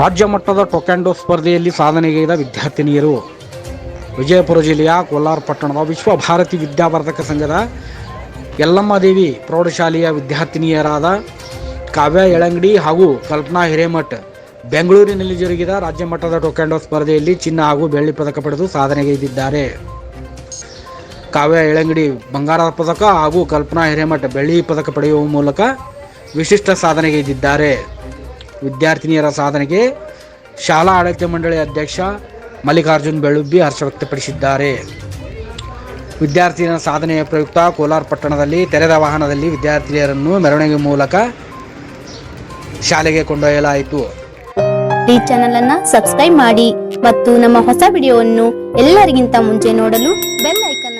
ರಾಜ್ಯ ಮಟ್ಟದ ಟೊಕ್ಯಾಂಡೋ ಸ್ಪರ್ಧೆಯಲ್ಲಿ ಸಾಧನೆಗೈದ ವಿದ್ಯಾರ್ಥಿನಿಯರು. ವಿಜಯಪುರ ಜಿಲ್ಲೆಯ ಕೋಲಾರ ಪಟ್ಟಣದ ವಿಶ್ವ ವಿಶ್ವಭಾರತಿ ವಿದ್ಯಾವರ್ಧಕ ಸಂಘದ ಯಲ್ಲಮ್ಮದೇವಿ ಪ್ರೌಢಶಾಲೆಯ ವಿದ್ಯಾರ್ಥಿನಿಯರಾದ ಕಾವ್ಯ ಎಳಂಗಡಿ ಹಾಗೂ ಕಲ್ಪನಾ ಹಿರೇಮಠ್ ಬೆಂಗಳೂರಿನಲ್ಲಿ ಜರುಗಿದ ರಾಜ್ಯ ಮಟ್ಟದ ಟೊಕ್ಯಾಂಡೋ ಸ್ಪರ್ಧೆಯಲ್ಲಿ ಚಿನ್ನ ಹಾಗೂ ಬೆಳ್ಳಿ ಪದಕ ಪಡೆದು ಸಾಧನೆಗೈದಿದ್ದಾರೆ. ಕಾವ್ಯ ಎಳಂಗಡಿ ಬಂಗಾರದ ಪದಕ ಹಾಗೂ ಕಲ್ಪನಾ ಹಿರೇಮಠ್ ಬೆಳ್ಳಿ ಪದಕ ಪಡೆಯುವ ಮೂಲಕ ವಿಶಿಷ್ಟ ಸಾಧನೆಗೈದಿದ್ದಾರೆ ವಿದ್ಯಾರ್ಥಿನಿಯರ ಸಾಧನೆಗೆ ಶಾಲಾ ಆಡಳಿತ ಮಂಡಳಿ ಅಧ್ಯಕ್ಷ ಮಲ್ಲಿಕಾರ್ಜುನ್ ಬೆಳುಬ್ಬಿ ಹರ್ಷ ವ್ಯಕ್ತಪಡಿಸಿದ್ದಾರೆ. ವಿದ್ಯಾರ್ಥಿನಿಯರ ಸಾಧನೆಯ ಪ್ರಯುಕ್ತ ಕೋಲಾರ ಪಟ್ಟಣದಲ್ಲಿ ತೆರೆದ ವಾಹನದಲ್ಲಿ ವಿದ್ಯಾರ್ಥಿನಿಯರನ್ನು ಮೆರವಣಿಗೆ ಮೂಲಕ ಶಾಲೆಗೆ ಕೊಂಡೊಯ್ಯಲಾಯಿತು. ಈ ಚಾನೆಲ್ ಅನ್ನ ಸಬ್ಸ್ಕ್ರೈಬ್ ಮಾಡಿ ಮತ್ತು ನಮ್ಮ ಹೊಸ ವಿಡಿಯೋವನ್ನು ಎಲ್ಲರಿಗಿಂತ ಮುಂಚೆ ನೋಡಲು ಬೆಲ್ ಐಕನ್